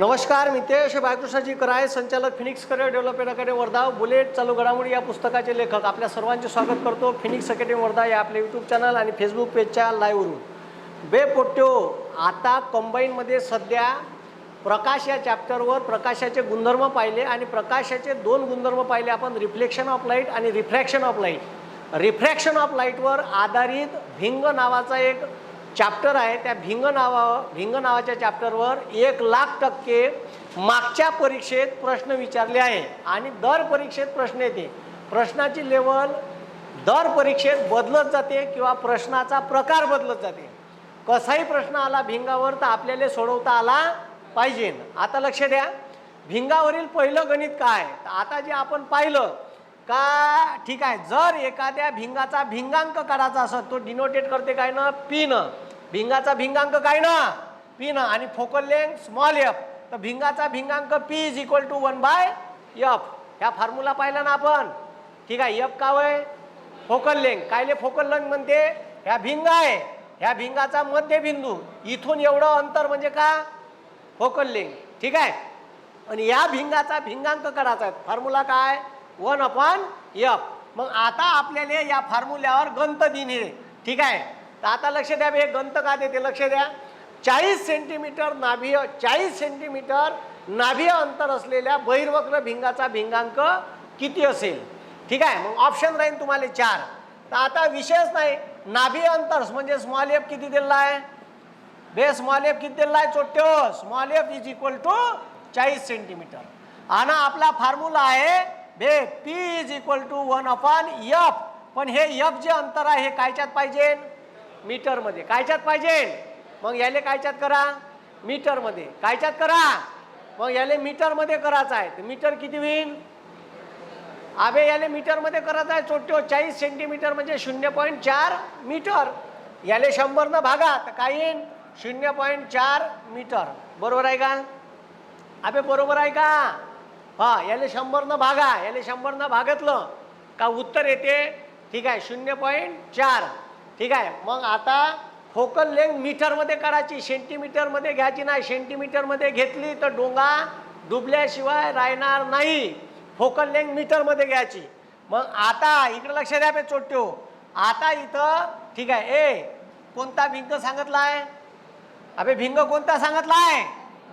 नमस्कार मितेश बाळकृष्णाजी कराय संचालक Phoenix career development academy Wardha bullet चालू घडामोडी या पुस्तकाचे लेखक. आपल्या सर्वांचे स्वागत करतो फिनिक्स अकॅडमी वर्धा या आपल्या यूट्यूब चॅनल आणि फेसबुक पेजच्या लाईव्हवरून बे पोट्यो आता कंबाईनमध्ये सध्या प्रकाश या चॅप्टरवर प्रकाशाचे गुणधर्म पाहिले आणि प्रकाशाचे दोन गुणधर्म पाहिले. आपण रिफ्लेक्शन ऑफ लाइट आणि refraction of light refraction of लाईटवर आधारित भिंग नावाचा एक चॅप्टर आहे त्या भिंग नावा भिंग नावाच्या चॅप्टरवर एक लाख टक्के मागच्या परीक्षेत प्रश्न विचारले आहे. आणि दर परीक्षेत प्रश्न येते. प्रश्नाची लेवल दर परीक्षेत बदलत जाते किंवा प्रश्नाचा प्रकार बदलत जाते. कसाही प्रश्न आला भिंगावर तर आपल्याला सोडवता आला पाहिजे. आता लक्ष द्या. भिंगावरील पहिलं गणित काय तर आता जे आपण पाहिलं का ठीक आहे जर एखाद्या भिंगाचा भिंगांक काढायचा असेल तो डिनोटेट करते काय ना? पी भिंगाचा भिंगांक काय ना? पी ना. आणि फोकल लेंग स्मॉल एफ तर भिंगाचा भिंगांक P is equal to one by F ह्या फॉर्म्युला पाहिला ना आपण. ठीक आहे एफ का वय फोकल लेंग कायले फोकल लेंग म्हणते? ह्या भिंग आहे. ह्या भिंगाचा मध्यबिंदू. इथून एवढं अंतर म्हणजे का? फोकल लेंग ठीक आहे? आणि या भिंगाचा भिंगांक काढायचा आहे. फॉर्म्युला काय? वन अपॉन एफ मग आता आपल्याला या फॉर्म्युल्यावर गंत दिने ठीक आहे? तर आता लक्ष द्या हे गंत का देते? लक्ष द्या. चाळीस सेंटीमीटर नाभीय चाळीस सेंटीमीटर नाभीय अंतर असलेल्या बहिर्वक्र भिंगाचा भिंगांक किती असेल? ठीक आहे मग ऑप्शन राहील तुम्हाला चार. तर आता विषयच नाही. नाभीय अंतर म्हणजे स्मॉल एफ किती दिलेला आहे? बे स्मॉल एफ किती दिलेला आहे? चोट्यो small F is equal to चाळीस सेंटीमीटर. आणि आपला फॉर्म्युला आहे बे P is equal to one upon F पण हे एफ जे अंतर आहे हे कायच्यात पाहिजे? मीटरमध्ये. कायच्यात पाहिजे? मग याले कायच्यात करा? मीटरमध्ये. कायच्यात करा? मग याले मीटरमध्ये करायचं आहे. तर मीटर किती होईल आबे याले मीटरमध्ये करायचं आहे. चोट्यो चाळीस सेंटीमीटर म्हणजे शून्य पॉईंट चार मीटर. याले शंभरनं भागा तर काय येईन? शून्य पॉईंट चार मीटर. बरोबर आहे का? अबे बरोबर आहे का? हा याले शंभरनं भागा. याले शंभरनं भागतलं. का उत्तर येते? ठीक आहे शून्य पॉईंट चार. ठीक आहे? मग आता फोकल लेंथ मीटरमध्ये करायची सेंटीमीटरमध्ये घ्यायची नाही. सेंटीमीटरमध्ये घेतली तर डोंगा डुबल्याशिवाय राहणार नाही. फोकल लेंथ मीटरमध्ये घ्यायची. मग आता इकडे लक्ष द्या पे चोट्यो आता इथं ठीक आहे ए कोणता भिंग सांगितला आहे अबे भिंग कोणता सांगितला आहे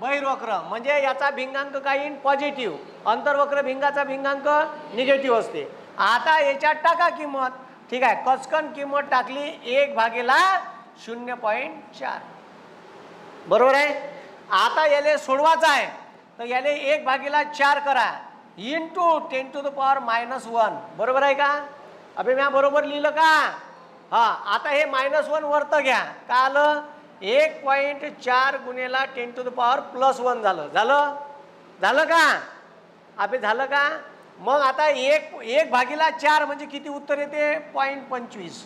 बहिर्वक्र. म्हणजे याचा भिंगांक काय येईन पॉझिटिव्ह अंतर्वक्र भिंगाचा भिंगांक निगेटिव्ह असते. आता याच्यात टाका किंमत. ठीक आहे. कचकन किंमत टाकली एक भागेला शून्य पॉईंट चार. बरोबर आहे? आता याले सोडवायचं आहे. तर याले एक भागीला चार करा. Into ten to the power minus one बरोबर आहे का? अभि म्या बरोबर लिहिलं का? हा आता हे मायनस वन वरतं घ्या. का आलं? एक पॉईंट चार गुन्हेला ten to the power plus one झालं. झालं? झालं का? अभि झालं का? मग आता एक एक भागीला चार म्हणजे किती उत्तर येते? पॉईंट पंचवीस.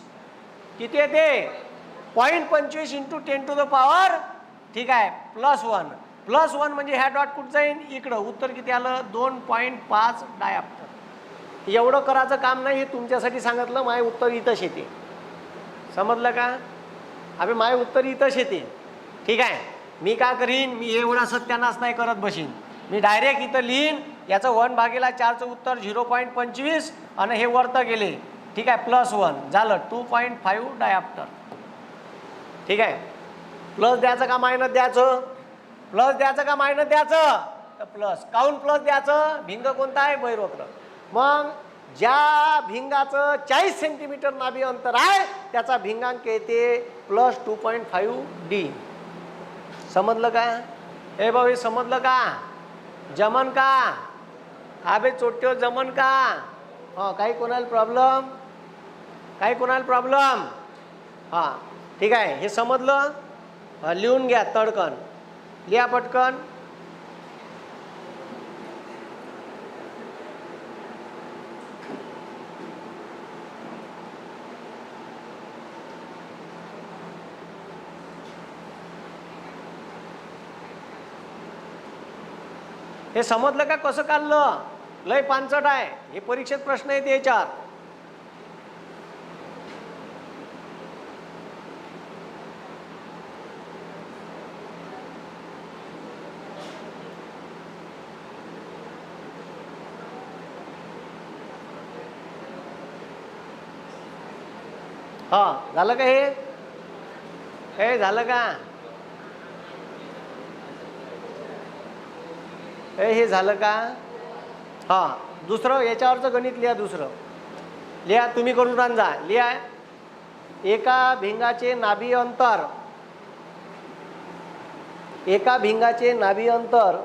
किती येते? पॉईंट पंचवीस into ten to the power ठीक आहे प्लस वन प्लस वन म्हणजे ह्या डॉट कुठं जाईन? इकडं. उत्तर किती आलं? दोन पॉईंट पाच डायप्टर एवढं करायचं काम नाही हे तुमच्यासाठी सांगितलं माय उत्तर इथंच येते. समजलं का? अभे माय उत्तर इथंच येते. ठीक आहे. मी का करीन? मी एवढा सत्यानाश नाही करत बसीन मी डायरेक्ट इथं लिहीन याचं वन भागेला चारचं उत्तर झिरो पॉईंट पंचवीस आणि हे वरतं गेले. ठीक आहे प्लस वन. झालं. टू पॉईंट फाईव्ह डायप्टर ठीक आहे? प्लस द्यायचं का मायनस द्यायचं? प्लस द्यायचं का मायनस द्यायचं? तर प्लस. काऊन प्लस द्यायचं? भिंग कोणता आहे? बैरोक्र मग ज्या भिंगाचं चाळीस सेंटीमीटर नाभी अंतर आहे त्याचा भिंगांक येते plus two point five D समजलं का? हे भाऊ हे समजलं का? जमन का? आबे चोट्यो जमन का? हां काही कोणाला प्रॉब्लेम काही कोणाला प्रॉब्लेम हां ठीक आहे हे समजलं? लिहून घ्या तडकन. लिहा पटकन. हे समजलं का कसं काढलं? लय पानचट आहे. हे परीक्षेत प्रश्न येते याच्यात हा झालं का हे? हे झालं का? हे झालं का? हां दुसरं याच्यावरचं गणित लिहा दुसरं. लिहा तुम्ही करून रांजा. लिहा एका भिंगाचे नाभी अंतर. एका भिंगाचे नाभी अंतर.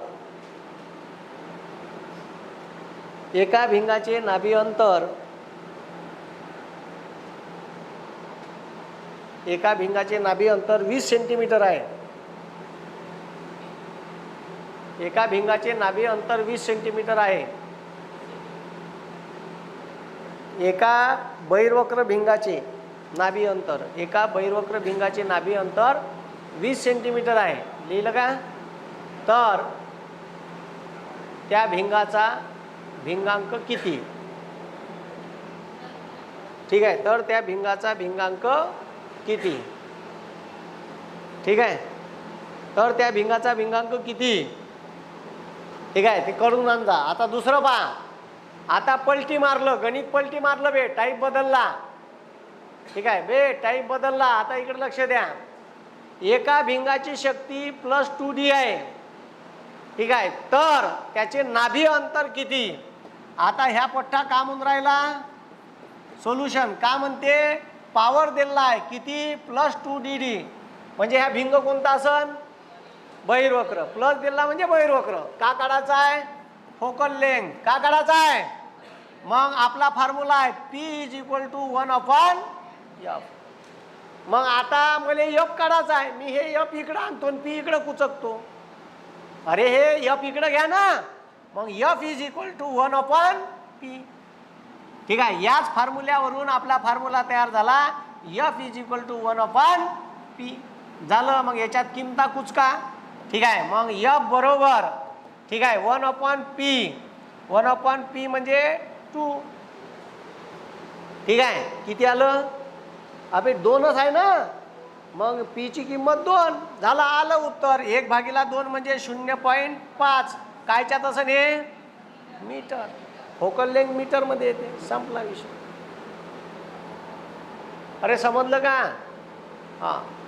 एका भिंगाचे नाभी अंतर. एका भिंगाचे नाभी अंतर वीस सेंटीमीटर आहे. एका भिंगाचे नाभी अंतर वीस सेंटीमीटर आहे. एका बहिर्वक्र भिंगाचे नाभी अंतर एका बहिर्वक्र भिंगाचे नाभी अंतर वीस सेंटीमीटर आहे. लिहिलं का? तर त्या भिंगाचा भिंगांक किती? ठीक आहे. तर त्या भिंगाचा भिंगांक किती? ठीक आहे. तर त्या भिंगाचा भिंगांक किती? ठीक आहे. ते करून आणजा. आता दुसरं पहा. आता पलटी मारलं गणित पलटी मारलं बे टाईप बदलला. ठीक आहे बे टाईप बदलला. आता इकडे लक्ष द्या. एका भिंगाची शक्ती प्लस टू डी आहे. ठीक आहे तर त्याचे नाभी अंतर किती? आता ह्या पठ्ठा का म्हणून राहिला? सोल्युशन का म्हणते? पॉवर दिलेला आहे किती? प्लस टू डी डी म्हणजे ह्या भिंग कोणता असन? बहिर्वक्र. प्लस दिला म्हणजे बहिर्वक्र. का काढायचा आहे? फोकल लेंथ का काढायचा आहे? मग आपला फॉर्म्युला आहे P is equal to one upon F मग आता मला एफ काढायचा आहे. मी हे एफ इकडं आणतो आणि पी इकडं कुचकतो. अरे हे एफ इकडं घ्या ना. मग F is equal to one upon P ठीक आहे? याच फॉर्म्युल्यावरून आपला फॉर्म्युला तयार झाला. F is equal to one upon P झालं. मग याच्यात किमता कुचका. ठीक आहे? मग एफ बरोबर. ठीक आहे? One upon P one upon P म्हणजे टू ठीक आहे? किती आलं? अबे दोनच आहे ना? मग पीची किंमत दोन. झालं आलं उत्तर. एक भागीला दोन म्हणजे शून्य पॉईंट पाच. कायच्यात असं हे मीटर. फोकल लेंग मीटरमध्ये येते. संपला विषय. अरे समजलं का? हां.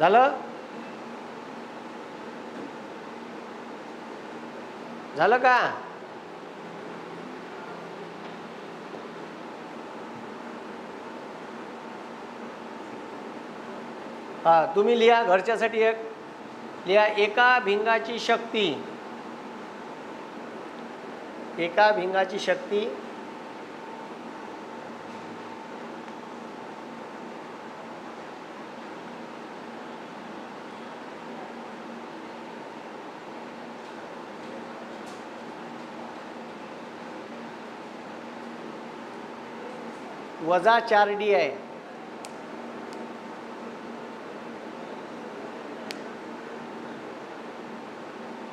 झालं? झालं का? हा तुम्ही लिहा घरच्यासाठी एक. लिहा एका भिंगाची शक्ती. एका भिंगाची शक्ती. वजा चार डी आहे.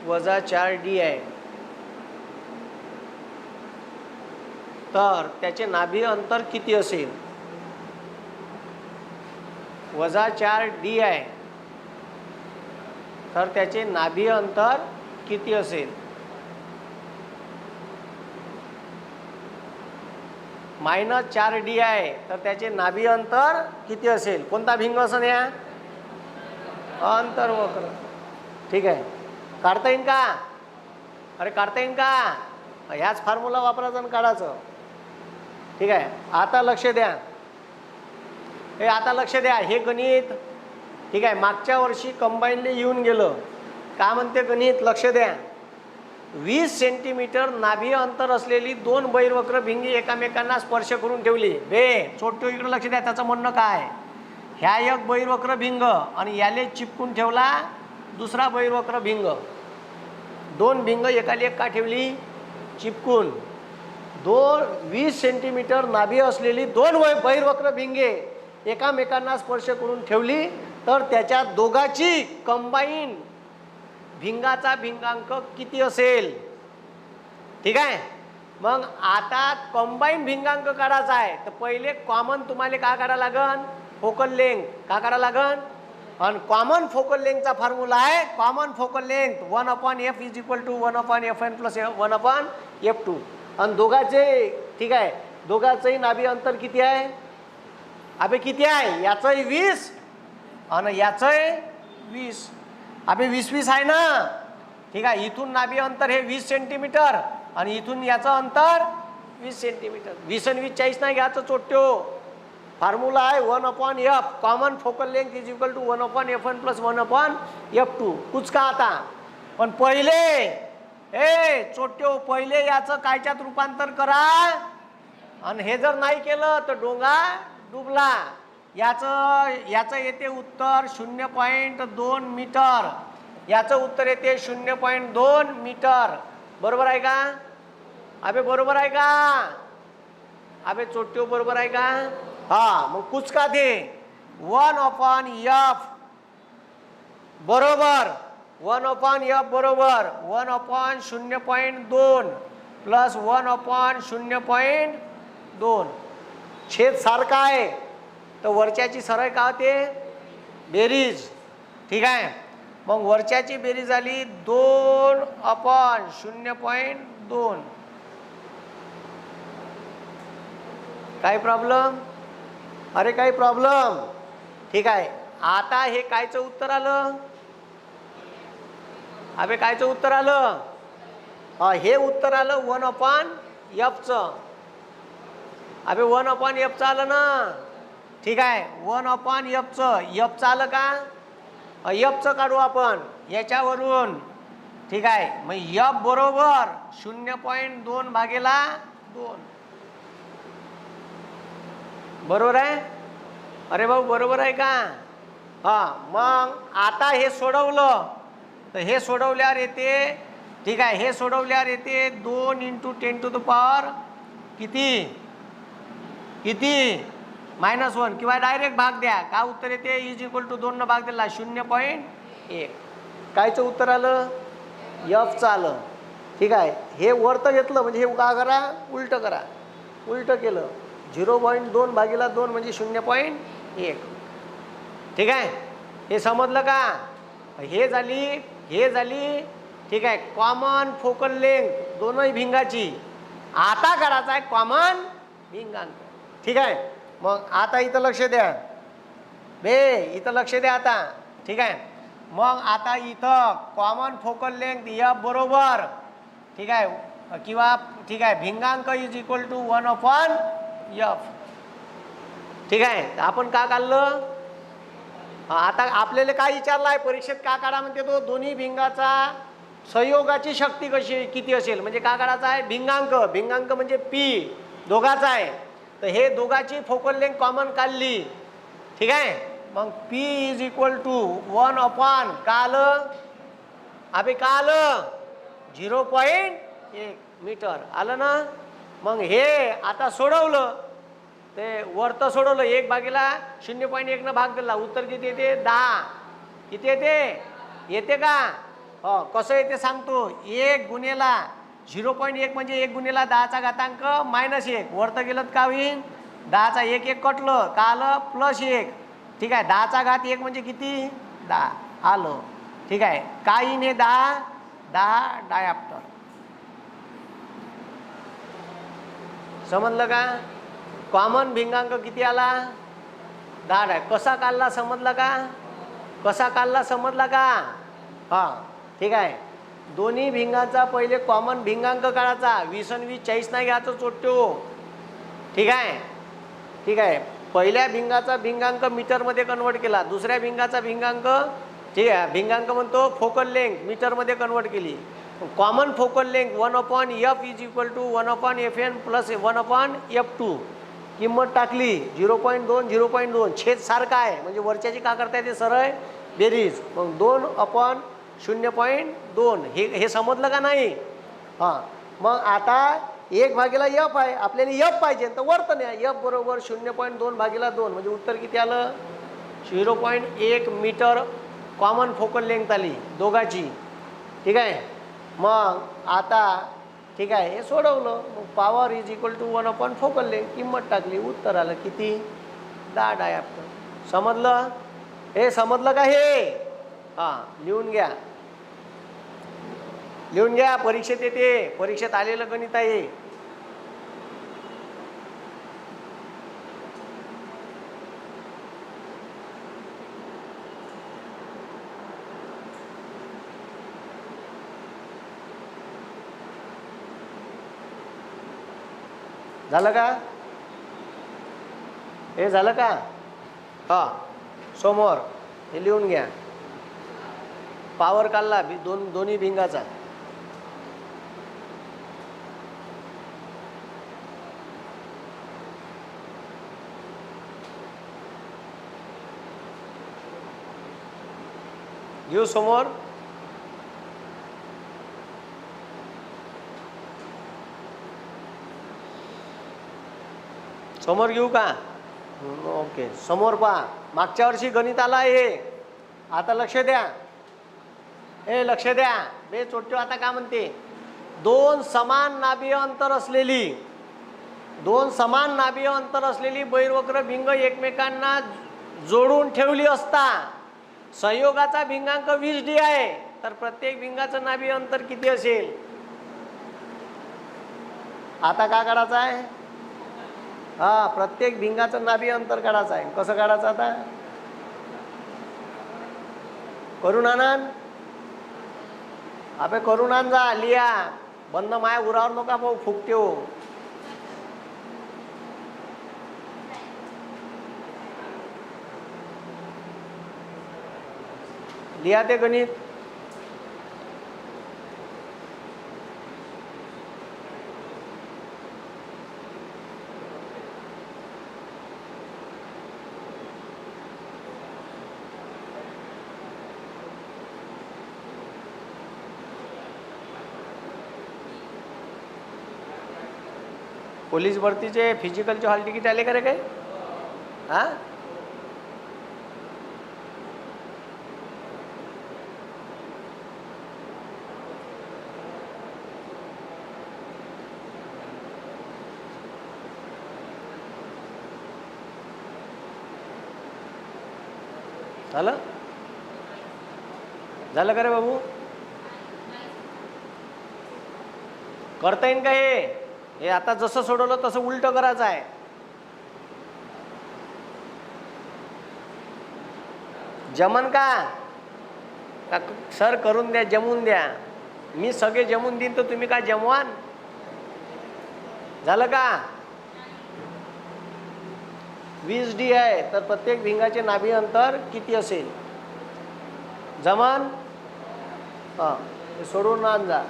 वजा चार डी आहे. तर त्याचे नाभी अंतर किती असेल? वजा चार डी आहे. तर त्याचे नाभी अंतर किती असेल? मायनस चार डी आहे. तर त्याचे नाभी अंतर किती असेल? कोणता भिंग असन या? अंतर्वक्र ठीक आहे. काढता येईन का? अरे काढता येईन का? ह्याच फॉर्म्युला वापरायचा आणि काढायचं. ठीक आहे. आता लक्ष द्या. हे आता लक्ष द्या. हे गणित. ठीक आहे. मागच्या वर्षी कंबाईनले येऊन गेलं. का म्हणते गणित? लक्ष द्या. वीस सेंटीमीटर नाभी अंतर असलेली दोन बहिर्वक्र भिंगी एकामेकांना स्पर्श करून ठेवली. बे छोटं इकडे लक्ष द्या त्याचं म्हणणं काय? ह्या एक बहिर्वक्र भिंग आणि याले चिपकून ठेवला दुसरा बहिर्वक्र भिंग. दोन भिंग एकाला एक का ठेवली? चिपकून. दोन वीस सेंटीमीटर नाभी असलेली दोन वय बहिर्वक्र भिंगे एकामेकांना स्पर्श करून ठेवली. तर त्याच्या दोघाची कंबाईन भिंगाचा भिंगांक किती असेल? ठीक आहे? मग आता कंबाईन भिंगांक काढायचा आहे. तर पहिले कॉमन तुम्हाला काय काढा लागन? फोकल लेंथ का काढा लागन? आणि कॉमन फोकल लेंथचा फॉर्म्युला आहे common focal length one upon F is equal to one upon F N plus one upon F two आणि दोघाचे ठीक आहे? दोघाचंही नाभी अंतर किती आहे? अबे किती आहे? याचंही वीस. आणि याचंही वीस. अबे वीस वीस आहे ना? ठीक आहे इथून नाभी अंतर हे वीस सेंटीमीटर आणि इथून याचं अंतर वीस सेंटीमीटर वीस आणि वीस चाळीस नाही घ्यायचं चोट्यो फॉर्म्युला आहे one upon F common focal length is equal to one upon F one plus one upon F two कुचका आता? पण पहिले ए चोट्यो पहिले याचं कायच्यात रूपांतर करा? आणि हे जर नाही केलं तर डोंगा डुबला. याचं याचं येते उत्तर शून्य पॉईंट दोन मीटर. याचं उत्तर येते शून्य पॉईंट दोन मीटर. बरोबर आहे का? अबे बरोबर आहे का? अबे चोट्यो बरोबर आहे का? हा मग कुचका दे. वन अपॉन यफ बरोबर. वन अपॉन यफ बरोबर. वन अपॉन शून्य पॉईंट दोन. प्लस वन अपॉन शून्य पॉईंट दोन. छेद सारखा आहे. तर वरच्याची सरळ का होते? बेरीज. ठीक आहे? मग वरच्याची बेरीज आली दोन अपॉन शून्य पॉईंट दोन. काय प्रॉब्लेम? अरे काही प्रॉब्लेम. ठीक आहे. आता हे कायचं उत्तर आलं? अबे कायचं उत्तर आलं? हे उत्तर आलं वन अपॉन एफचं. अबे वन अपॉन एफचं आलं ना? ठीक आहे. वन अपॉन यफचं एफचं आलं का? यफचं काढू आपण. याच्यावरून. ठीक आहे. मग यफ बरोबर शून्य पॉईंट दोन भागेला दोन. बरोबर आहे? अरे भाऊ बरोबर आहे का? हां. मग आता हे सोडवलं. तर हे सोडवल्यावर येते ठीक आहे. हे सोडवल्यावर येते दोन into ten to the power किती? किती? मायनस वन किंवा डायरेक्ट भाग द्या. का उत्तर येते? इज इक्वल टू दोननं भाग दिला शून्य पॉईंट एक. कायचं उत्तर आलं? यफचं आलं. ठीक आहे. हे वरतं घेतलं म्हणजे हे का करा उलटं करा. उलटं केलं. झिरो पॉईंट दोन भागीला दोन म्हणजे शून्य पॉईंट एक. ठीक आहे? हे समजलं का? हे झाली हे झाली. ठीक आहे. कॉमन फोकल लेंथ दोनही भिंगाची. आता करायचा आहे कॉमन भिंगांक ठीक आहे? मग आता इथं लक्ष द्या. बे इथं लक्ष द्या आता. ठीक आहे? मग आता इथं कॉमन फोकल लेंथ एफ बरोबर. ठीक आहे? किंवा ठीक आहे? भिंगांक is equal to one upon F ठीक आहे? आपण का काढलं? आता आपल्याला काय विचारलं आहे? परीक्षेत का काढा म्हणते तो? दोन्ही भिंगाचा संयोगाची शक्ती कशी किती असेल? म्हणजे का काढायचा आहे? भिंगांक. भिंगांक म्हणजे पी दोघाचा आहे. तर हे दोघाची फोकल लेंथ कॉमन काढली. ठीक आहे? मग P is equal to one upon का आलं अबे का आलं झिरो पॉईंट एक मीटर आलं ना? मग हे आता सोडवलं. ते वरतं सोडवलं. एक भागीला शून्य पॉईंट एकनं भाग दिला. उत्तर किती येते? दहा. किती येते? येते का? हो कसं येते सांगतो? एक गुन्हेला झिरो पॉईंट एक म्हणजे एक गुन्हेला दहाचा घातांक मायनस एक. वरतं गेलं का होईन दहाचा एक एक कटलं का आलं? प्लस एक. ठीक आहे दहाचा घात एक म्हणजे किती? दहा. आलं. ठीक आहे का येईन हे दहा? दहा डायप्टर समजलं का? कॉमन भिंगांक किती आला? दहा डाय कसा काढला? समजला का? कसा काढला? समजला का? हां ठीक आहे. दोन्ही भिंगाचा पहिले कॉमन भिंगांक काढायचा. वीस आणि वीस चाळीस नाही घ्यायचं चोट्यो ठीक आहे? ठीक आहे. पहिल्या भिंगाचा भिंगांक मीटरमध्ये कन्वर्ट केला. दुसऱ्या भिंगाचा भिंगांक ठीक आहे भिंगांक म्हणतो फोकल लेंथ मीटरमध्ये कन्वर्ट केली. Common focal length one upon F is equal to one upon F N plus one upon F two किंमत टाकली. झिरो पॉईंट दोन झिरो पॉईंट दोन. छेद सारखा आहे. म्हणजे वरच्याची का करता येते सरळ? बेरीज. मग दोन अपॉन शून्य पॉईंट दोन. हे हे समजलं का नाही? हां. मग आता एक भागीला यफ आहे. आपल्याला यफ पाहिजे. तर वर्तन आहे यफ बरोबर शून्य पॉईंट दोन भागीला दोन. म्हणजे उत्तर किती आलं? झिरो पॉईंट एक मीटर कॉमन फोकल लेंथ आली. दोघाची. ठीक आहे? मग आता ठीक आहे. हे सोडवलं. मग power is equal to one upon focal length किंमत टाकली. उत्तर आलं किती? दहा आपलं समजलं? हे समजलं का हे? हां. लिहून घ्या. लिहून घ्या परीक्षेत येते. परीक्षेत आलेलं गणित आहे. झालं का? हे झालं का? हा समोर. हे लिहून घ्या. पावर काढला दोन दोन्ही भिंगाचा. घेऊ समोर समोर घेऊ का ओके समोर पहा मागच्या वर्षी गणिताला आहे आता लक्ष द्या. हे लक्ष द्या. बे चोट्यो आता काय म्हणते? दोन समान नाभीय अंतर असलेली. दोन समान नाभीय अंतर असलेली बैरवक्र भिंग एकमेकांना जोडून ठेवली असता. संयोगाचा भिंगांक वीस डी आहे तर प्रत्येक भिंगाचं नाभी अंतर किती असेल? आता का काढायचं आहे? हा प्रत्येक भिंगाचं नाभी अंतर काढायचं आहे. कसं काढायचं आता? करून आणान अबे करून आण जा लिया. बंद माया उरावर नका भाऊ फुकते हो. लिहा ते गणित पोलीस भरतीचे फिजिकलचे हॉल तिकीट आले का रे काय हा झालं? झालं का रे बाबू? करता येईन का हे? हे आता जसं सोडवलं तसं उलट करायचं आहे. जमन का? का सर करून द्या जमून द्या. मी सगळे जमून देईन तर तुम्ही काय जमवान? झालं का? वीस डी आहे तर प्रत्येक भिंगाचे नाभी अंतर किती असेल? जमान? हां सोडून आण जा.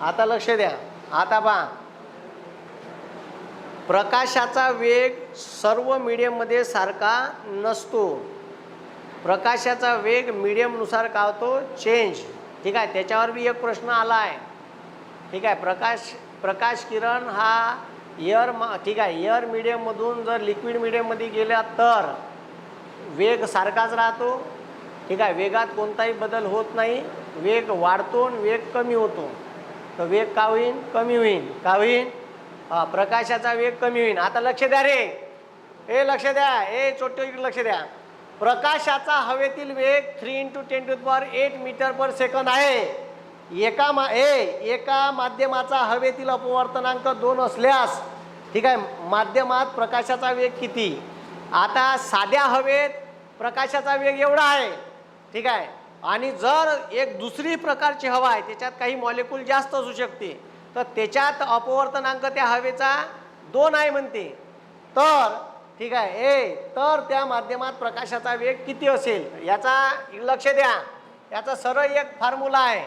आता लक्ष द्या. आता पहा. प्रकाशाचा वेग सर्व मीडियममध्ये सारखा नसतो. प्रकाशाचा वेग मीडियमनुसार का होतो? चेंज ठीक आहे त्याच्यावर बी एक प्रश्न आला आहे ठीक आहे प्रकाश प्रकाश किरण हा एअर मा ठीक आहे एअर मीडियममधून जर लिक्विड मीडियममध्ये गेला तर वेग सारखाच राहतो. ठीक आहे वेगात कोणताही बदल होत नाही. वेग वाढतो आणि वेग कमी होतो. तर वेग का होईन? कमी होईन. का होईन? हा प्रकाशाचा वेग कमी होईन. आता लक्ष द्या रे. ए लक्ष द्या. ए छोटे लक्ष द्या. प्रकाशाचा हवेतील वेग three into ten to power eight metre per second आहे. एका मा ए एका माध्यमाचा हवेतील अपवर्तनांक दोन असल्यास ठीक आहे माध्यमात प्रकाशाचा वेग किती? आता साध्या हवेत प्रकाशाचा वेग एवढा आहे ठीक आहे आणि जर एक दुसरी प्रकारची हवा आहे त्याच्यात काही मॉलिक्यूल जास्त असू शकते तर त्याच्यात अपवर्तनांक त्या हवेचा दोन आहे म्हणते. तर ठीक आहे ए तर त्या माध्यमात प्रकाशाचा वेग किती असेल? याचा लक्ष द्या. याचा सरळ एक फॉर्म्युला आहे.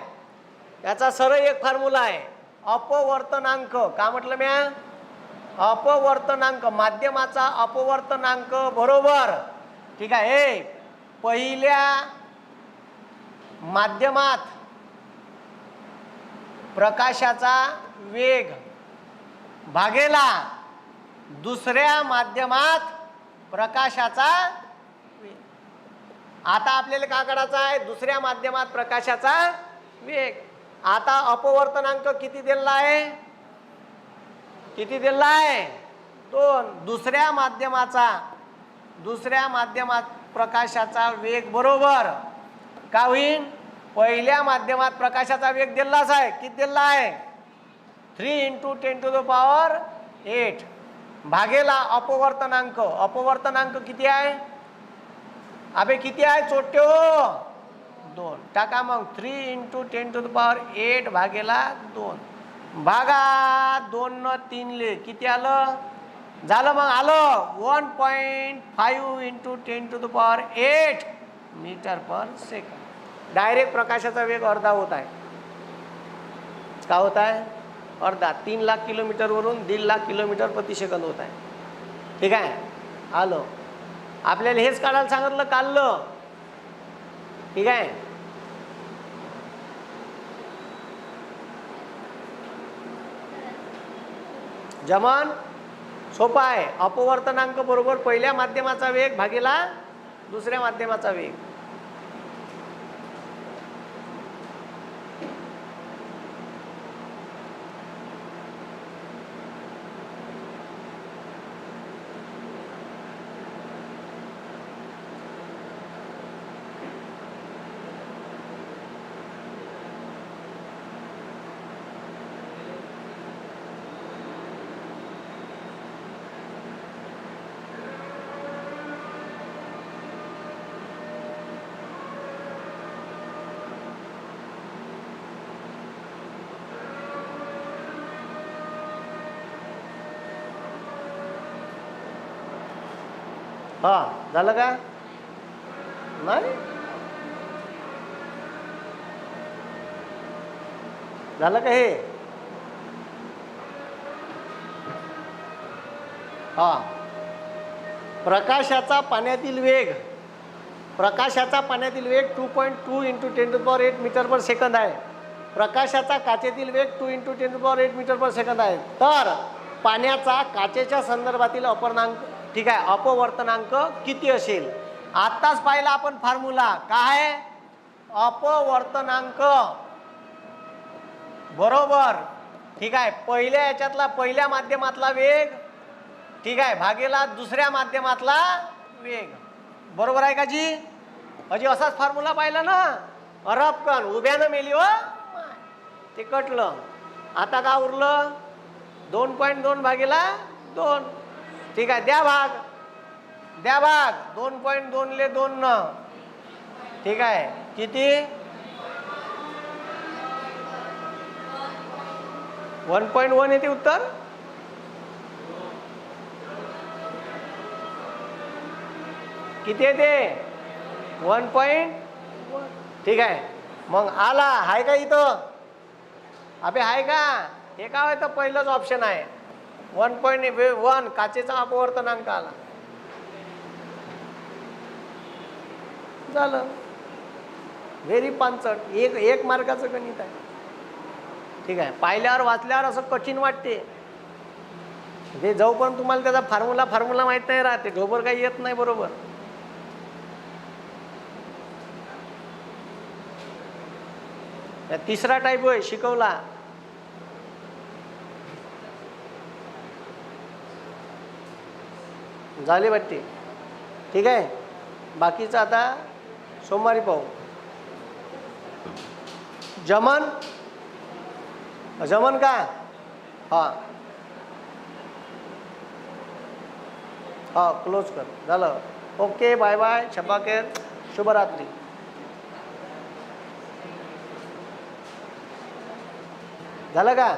याचा सरळ एक फॉर्म्युला आहे. अपवर्तनांक. का म्हटलं म्या? अपवर्तनांक. माध्यमाचा अपवर्तनांक बरोबर. ठीक आहे. पहिल्या माध्यमात प्रकाशाचा वेग भागेला दुसऱ्या माध्यमात प्रकाशाचा वेग. आता आपल्याला काय करायचं आहे? दुसऱ्या माध्यमात प्रकाशाचा वेग. आता अपवर्तनांक किती दिलेला आहे? किती दिलेला आहे? दोन. दुसऱ्या माध्यमाचा दुसऱ्या माध्यमात प्रकाशाचा वेग बरोबर. का होईल पहिल्या माध्यमात प्रकाशाचा वेग दिलाच आहे. किती दिला आहे? Three into ten to the power eight भागेला अपवर्तनांक. अपवर्तनांक किती आहे? अबे किती आहे? चोट्टे हो. दोन. टाका मग. Three into ten to the power eight भागेला दोन. भागा. दोन न तीनले किती आलं? झालं मग. आलं. One point five into ten to the power eight metre per second direct प्रकाशाचा वेग अर्धा होत आहे. का होत आहे? अर्धा. तीन लाख किलोमीटरवरून दीड लाख किलोमीटर प्रति सेकंद होत आहे. ठीक आहे? आलं. आपल्याला हेच काढायला सांगितलं काढलं. ठीक आहे? जमन सोपा आहे. अपवर्तनांक बरोबर पहिल्या माध्यमाचा वेग भागेला दुसऱ्या माध्यमाचा वेग. हा झालं का? नाही? झालं का हे? हा. प्रकाशाचा पाण्यातील वेग प्रकाशाचा पाण्यातील वेग two point two into ten to power eight metre per second आहे. प्रकाशाचा काचेतील वेग two into ten to power eight metre per second आहे. तर पाण्याचा काचेच्या संदर्भातील अपर्णांक ठीक आहे अपवर्तनांक किती असेल? आत्ताच पाहिला आपण फॉर्म्युला काय अपवर्तनांक. बरोबर. ठीक आहे पहिल्या याच्यातला पहिल्या माध्यमातला वेग. ठीक आहे भागेला दुसऱ्या माध्यमातला वेग. बरोबर आहे का जी? अजी असाच फॉर्म्युला पाहिला ना? अरबकन उभ्यानं मेली व ते कटलं. आता का उरलं? दोन पॉईंट दोन भागेला दोन. ठीक आहे द्या भाग. द्या भाग. दोन पॉईंट दोनले दोन न. ठीक आहे. किती? वन पॉईंट वन येते उत्तर? किती येते? वन पॉईंट ठीक आहे. मग आला. आहे का इथं? अबे आहे का? हे काय तर पहिलंच ऑप्शन आहे? वन पॉईंट वन काचेचा अपवर्तनांक आला. झालं. व्हेरी पानचट. एक एक मार्गाचं गणित आहे. ठीक आहे. पाहिल्यावर वाचल्यावर असं कठीण वाटते. जे जाऊपर्यंत तुम्हाला त्याचा फॉर्म्युला फॉर्म्युला माहीत नाही राहते. ढोबर काही येत नाही बरोबर. तिसरा टाईप होय शिकवला. झाले वाटते. ठीक आहे? बाकीचं आता सोमवारी पाहू. जमन? जमन का? हां. हां क्लोज कर. झालं. ओके बाय बाय छपाकेर शुभरात्री. झालं का?